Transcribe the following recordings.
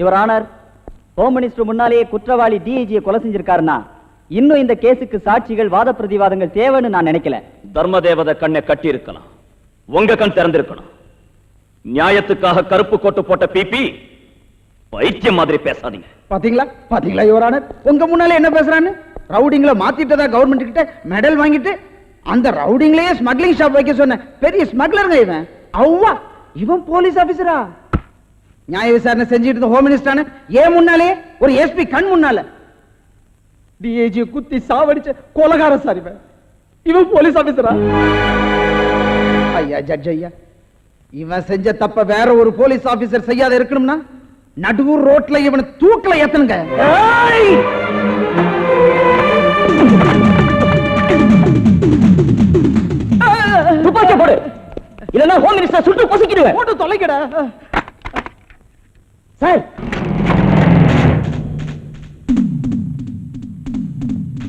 Your honour home minister முன்னாலேயே குற்றவாளி டிஐஜியை கொலை செஞ்சிருக்காருன்னா இன்னும் இந்த கேஸுக்கு சாட்சிகள் வாத பிரதிவாதங்கள் தேவைன்னு நான் நினைக்கல. தர்ம தேவதை கண்ணை கட்டி இருக்கலாம் உங்க கண் திறந்திருக்கணும். நியாயத்துக்காக கருப்பு கோட்டு போட்ட பிபி பைத்தியம் மாதிரி பேசாதீங்க. பாத்தீங்களா? பாத்தீங்களா யுவரானர் உங்க முன்னால என்ன பேசுறான்னு? ரவுடிங்கள மாத்திட்டதா கவர்மெண்ட் கிட்ட மெடல் வாங்கிட்டு அந்த ரவுடிங்களே ஸ்மக்லிங் ஷாப் வைக்க சொன்ன பெரிய ஸ்மக்லருங்க இவன். அவ்வா இவன் போலீஸ் ஆபீசரா நியாய விசாரணை செஞ்சுட்டு இருந்த ஹோம் மினிஸ்டர் ஏன் முன்னாலே ஒரு எஸ்பி கண் முன்னால. டிஏஜி குத்தி சாவடிச்ச கொலகார சார் இவன் இவன் போலீஸ் ஆபீசரா ஐயா ஜட்ஜ் ஐயா இவன் செஞ்ச தப்ப வேற ஒரு போலீஸ் ஆபீசர் செய்யாத இருக்கணும்னா நடுவூர் ரோட்ல இவனை தூக்கல ஏத்தனுங்க! துப்பாக்கிய போடு. இல்லன்னா ஹோம் மினிஸ்டர் சுட்டு பொசுக்கிடுவேன். போட்டு தொலைக்கடா. சார்.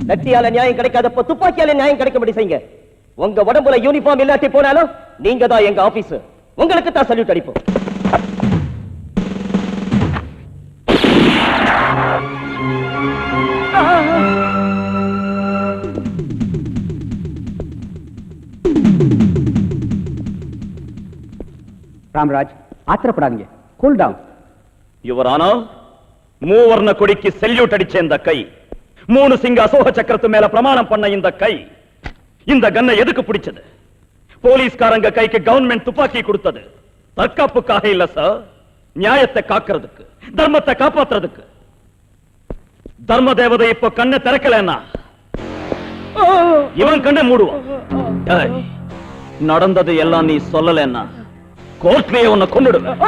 லட்டியால நியாயம் கிடைக்காதப்ப துப்பாக்கியால நியாயம் கிடைக்கும்படி செய்யுங்க. உங்க உடம்புல யூனிஃபார்ம் இல்லாட்டி போனாலும் நீங்க தான் எங்க ஆபீஸ் உங்களுக்கு தான் சல்யூட் அடிப்போம். ராம்ராஜ் ஆத்திரப்படாதீங்க. கூல் டவுன் யுவரானா மூவர்ண கொடிக்கு செல்யூட் அடிச்ச இந்த கை மூணு சிங்க அசோக சக்கரத்து மேல பிரமாணம் பண்ண இந்த கை இந்த கன்னை எதுக்கு பிடிச்சது? போலீஸ்காரங்க கைக்கு கவர்மெண்ட் துப்பாக்கி கொடுத்தது. தற்காப்புக்காக இல்ல சார் நியாயத்தை காக்கிறதுக்கு தர்மத்தை காப்பாத்துறதுக்கு. தர்ம தேவதை இப்ப கண்ணை திறக்கலன்னா? இவன் கண்ணை மூடுவான். நடந்தது எல்லாம் நீ சொல்லலன்னா கோர்ட்லயே உன்னை கொண்டுடுவேன்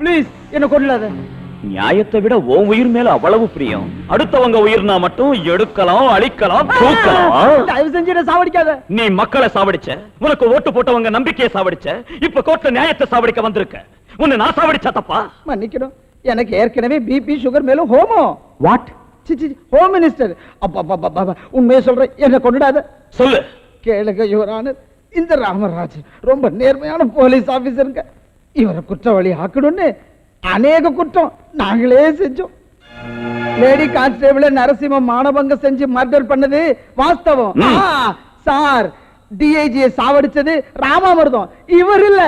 ப்ளீஸ் என்ன கொள்ளாத நியாயத்தை விட உன் உயிர் மேல அவ்வளவு பிரியம். அடுத்தவங்க உயிர்னா மட்டும் எடுக்கலாம் அழிக்கலாம் தயவு செஞ்சு சாவடிக்காத. நீ மக்களை சாவடிச்ச உனக்கு ஓட்டு போட்டவங்க நம்பிக்கையை சாவடிச்ச இப்ப கோர்ட்ல நியாயத்தை சாவடிக்க வந்திருக்க. உன்னை நான் சாவடிச்சா தப்பா? மன்னிக்கணும். எனக்கு ஏற்கனவே பிபி சுகர் மேல ஹோமோ. வாட் ஹோம் மினிஸ்டர் உண்மையை சொல்றேன். என்ன கொண்டுடாத சொல்லு. கேளுங்க யுவரானர் இந்த ராமராஜ் ரொம்ப நேர்மையான போலீஸ் ஆபீசருங்க இவரை குற்றவாளி ஆக்கணும்னு அநேக குற்றம் நாங்களே செஞ்சோம். லேடி கான்ஸ்டேபிள் நரசிம்ம மானபங்க செஞ்சு மர்டர் பண்ணது வாஸ்தவம். சார் டிஐஜியை சாவடிச்சது ராமாமிர்தம். இவர் இல்ல.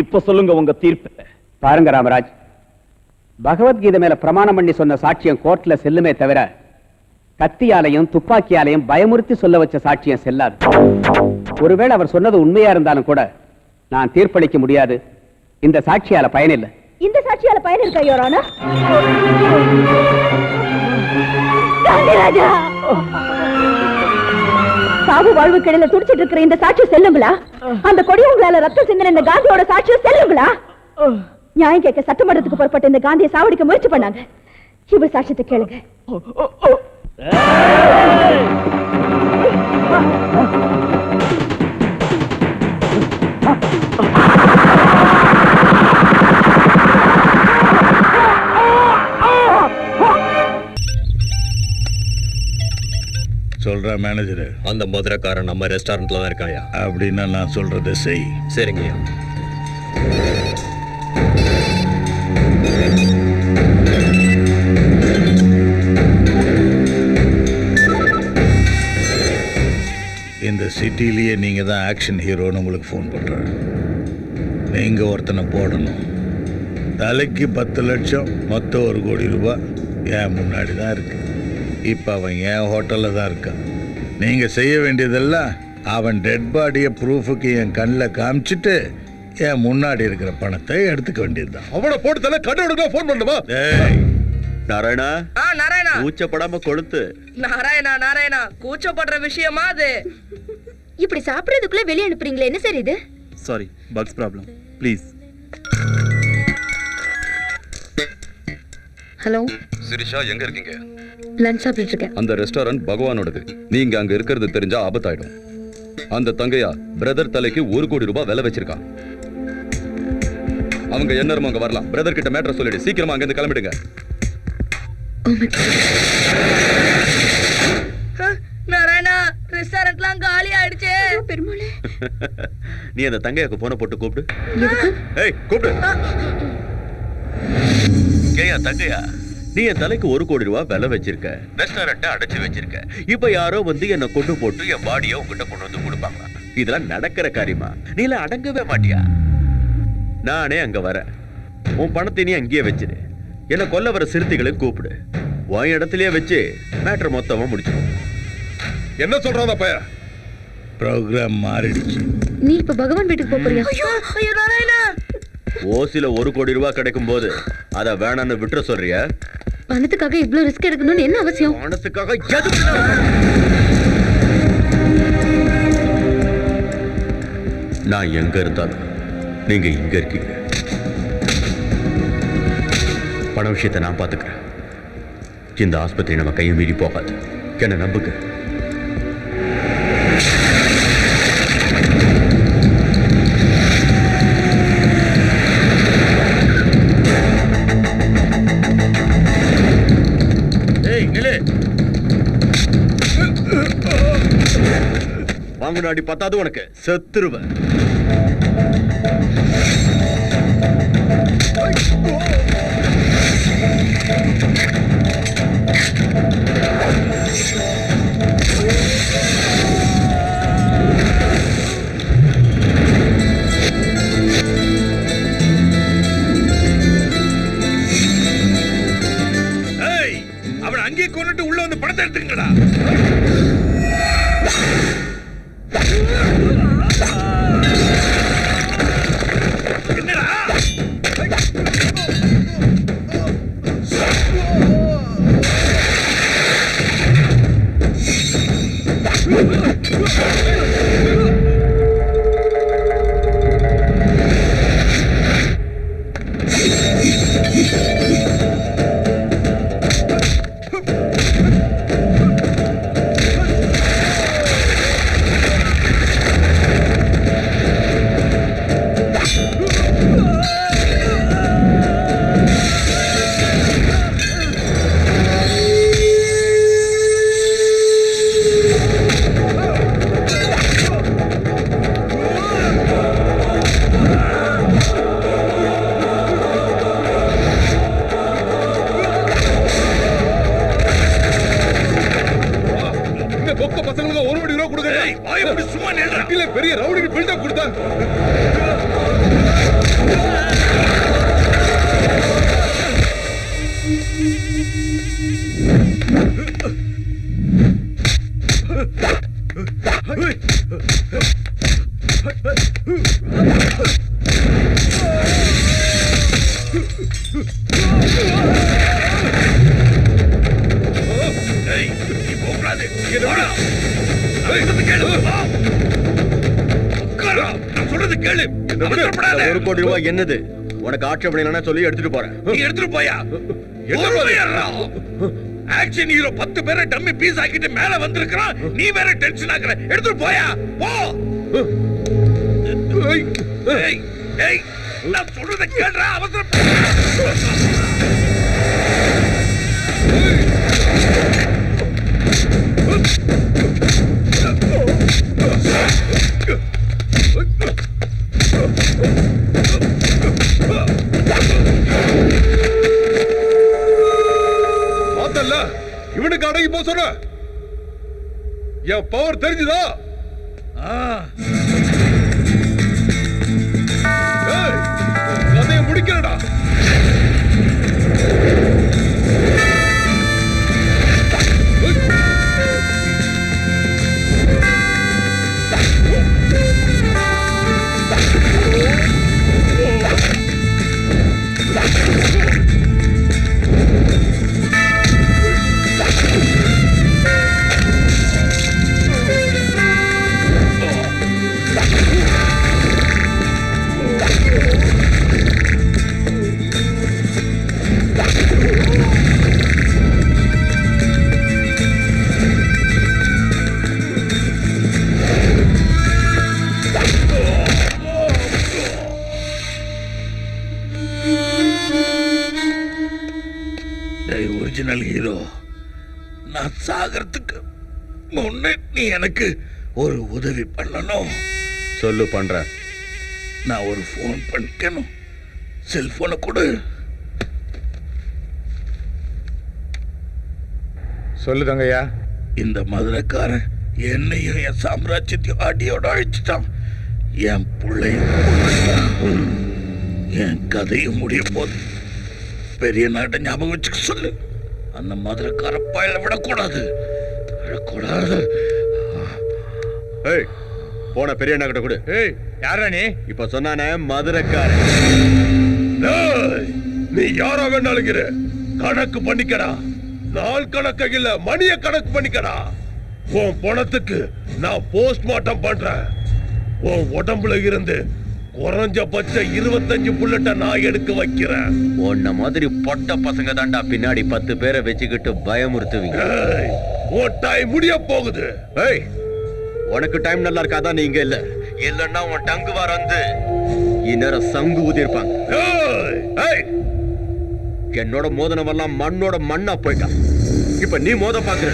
இப்ப சொல்லுங்க உங்க தீர்ப்பு. பாருங்க ராமராஜ். பகவத்கீதை மேல பிரமாணம் பண்ணி சொன்ன சாட்சியம் கோர்ட்ல செல்லுமே தவிர கத்தியாலையும் துப்பாக்கியாலையும் பயமுறுத்தி சொல்ல வச்ச சாட்சியம் செல்லாது. ஒருவேளை அவர் சொன்னது உண்மையா இருந்தாலும் கூட நான் தீர்ப்பளிக்க முடியாது. இந்த சாட்சியால பயனில்லை. இந்த சாட்சியால பயன் இருக்கா யோரானா காந்திராஜா! சாவு வாழ்வு கிடையில துடிச்சிட்டு இருக்கிற இந்த சாட்சி செல்லுங்களா? அந்த கொடி உங்களால ரத்தம் சிந்தின இந்த காந்தியோட சாட்சியம் செல்லுங்களா? நியாயம் கேட்க சட்டமன்றத்துக்கு புறப்பட்ட இந்த காந்தியை சாவடிக்க முயற்சி பண்ணாங்க. இவர் சாட்சியத்தை கேளுங்க. சொல்ற மேனேஜர் அந்த மதுரைக்காரன் நம்ம ரெஸ்டாரண்ட்ல தான் இருக்காயா? அப்படின்னா நான் சொல்றதை செய். சரிங்கய்யா. இந்த சிட்டிலேயே நீங்க தான் ஆக்ஷன் ஹீரோன்னு உங்களுக்கு ஃபோன் பண்றேன். நீங்க ஒருத்தனை போடணும். தலைக்கு பத்து லட்சம் மொத்தம் ஒரு கோடி ரூபாய். என் முன்னாடி தான் இருக்கு. இப்போ அவன் என் ஹோட்டலில் தான் இருக்கான். நீங்க செய்ய வேண்டியதெல்லாம் அவன் டெட் பாடியை ப்ரூஃபுக்கு என் கண்ணில் காமிச்சிட்டு என் முன்னாடி இருக்கிற பணத்தை எடுத்துக்க வேண்டியதுதான். அவனை போட்டு தலை கண்ணோட ஃபோன் பண்ணுமா? ஏய் நாராயணா? ஆ நாராயணா. கூச்சப்படாம கொளுத்து. நாராயணா நாராயணா. கூச்சப்படுற விஷயமா அது? இப்படி சாப்பிடறதுக்குள்ள வெளியே அனுப்புறீங்களே என்ன சரி இது? Sorry bugs problem please hello. Sirisha எங்க இருக்கீங்க? லஞ்ச் சாப்பிட்டு இருக்கேன். அந்த ரெஸ்டாரண்ட் பகவானோடது. நீங்க அங்க இருக்கிறது தெரிஞ்சா ஆபத்தாயிடும். அந்த தங்கையா பிரதர் தலைக்கு ஒரு கோடி ரூபாய் விலை வச்சிருக்கான் அவங்க என்ன அங்க வரலாம். பிரதர் கிட்ட மேட்டர் சொல்லிடு. சீக்கிரமா அங்க இருந்து கிளம்பிடுங்க. நாராயணா ரெஸ்டாரண்ட்ல நீ அந்த தங்கையாக்கு போன போட்டு கூப்பிடு. ஏய் கூப்பிடு. ஏயா தங்கையா நீ என் தலைக்கு ஒரு கோடி ரூபாய் விலை வச்சிருக்க. ரெஸ்டாரண்ட்டை அடைச்சு வச்சிருக்க. இப்ப யாரோ வந்து என்ன கொண்டு போட்டு என் பாடியை உங்ககிட்ட கொண்டு வந்து கொடுப்பாங்க இதெல்லாம் நடக்கிற காரியமா? நீ எல்லாம் அடங்கவே மாட்டியா? நானே அங்க வரேன். உன் பணத்தை நீ அங்கேயே வச்சிரு. என்ன கொல்ல வர சிறுத்தைகளை கூப்பிடு. உன் இடத்துலயே வச்சு மேட்டர் மொத்தமா முடிச்சிடும் என்ன சொல்றான் பைய ப்ரோக்ராம் மாறிடுச்சு. நீ இப்ப பகவான் வீட்டுக்கு போறியா? ஐயோ ஐயோ நாராயணா! ஓசில ஒரு கோடி ரூபாய் கிடைக்கும் போது அத வேணான்னு விட்டுற சொல்றியா? பணத்துக்காக இவ்ளோ ரிஸ்க் எடுக்கணும்னு என்ன அவசியம்? பணத்துக்காக எதுக்கு நான் எங்க இருந்தாலும் நீங்க இங்க இருக்கீங்க. பண விஷயத்தை நான் பாத்துக்கிறேன் இந்த ஆஸ்பத்திரி நம்ம கையை மீறி போகாது. என்ன நம்புங்க? வாங்கின அடி பத்தாது உனக்கு. செத்துருவேன் கேளு. ஒரு கோடி ரூபாய் என்னது? உனக்கு ஆட்சேபணம் இல்லைன்னா சொல்லி எடுத்துட்டு போறேன். நீ எடுத்துட்டு போயா? ஆக்ஷன் ஹீரோ பத்து பேரை டம்மி பீஸ் ஆக்கிட்டு மேல வந்திருக்கான் நீ வேற டென்ஷன் ஆக்குற. எடுத்துட்டு போயா? போ. நான் சொல்றத கேளுடா அவசரம் இவனுக்கு அடங்கி சொன்ன. என் பவர் தெரிஞ்சுதா? கதையை முடிக்கிறடா முன்னே நீ எனக்கு ஒரு உதவி பண்ணணும். சொல்லு பண்றேன் நான் ஒரு ஃபோன் பண்ணிக்கணும் செல்போனை கொடு. சொல்லு தங்கையா இந்த மதுரைக்காரன் என்னையும் என் சாம்ராஜ்யத்தையும் அடியோட அழிச்சிட்டான். என் பிள்ளையும். என் கதையும் முடிய போகுது. பெரிய நாட்டை ஞாபகம் வச்சுக்க சொல்லு. அந்த மதுரைக்கார பயல விடக்கூடாது. விடக்கூடாது ஏய் போன பெரிய அண்ணா கிட்ட கொடு. ஏய் யாரா நீ? இப்ப சொன்னானே மதுரைக்காரன். டேய், நீ யாரா வேணாலுங்கிற கணக்கு பண்ணிக்கடா. நாள் கணக்கு இல்ல மணிய கணக்கு பண்ணிக்கடா. உன் பணத்துக்கு நான் போஸ்ட்மார்ட்டம் பண்றேன். உன் உடம்புல இருந்து குறைஞ்சபட்சம் இருபத்தஞ்சு புல்லட்ட நான் எடுக்க வைக்கிறேன். உன்ன மாதிரி பொட்ட பசங்க தாண்டா பின்னாடி பத்து பேரை வச்சுக்கிட்டு பயமுறுத்துவீங்க. உன் டைம் முடிய போகுது. ஏய் உனக்கு டைம் நல்லா இருக்காதான் நீங்க இல்ல. இல்லன்னா உன் டங்கு வார வந்து. இந்நேரம் சங்கு ஊதிருப்பாங்க ஏய், ஏய். என்னோட மோதனவெல்லாம் மண்ணோட மண்ணா போயிட்டான் இப்ப நீ மோத பாக்குற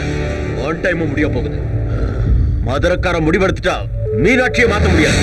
ஒன் டைம் முடிய போகுது. மதுரக்கார முடிவெடுத்துட்டா. மீனாட்சியை மாத்த முடியாது.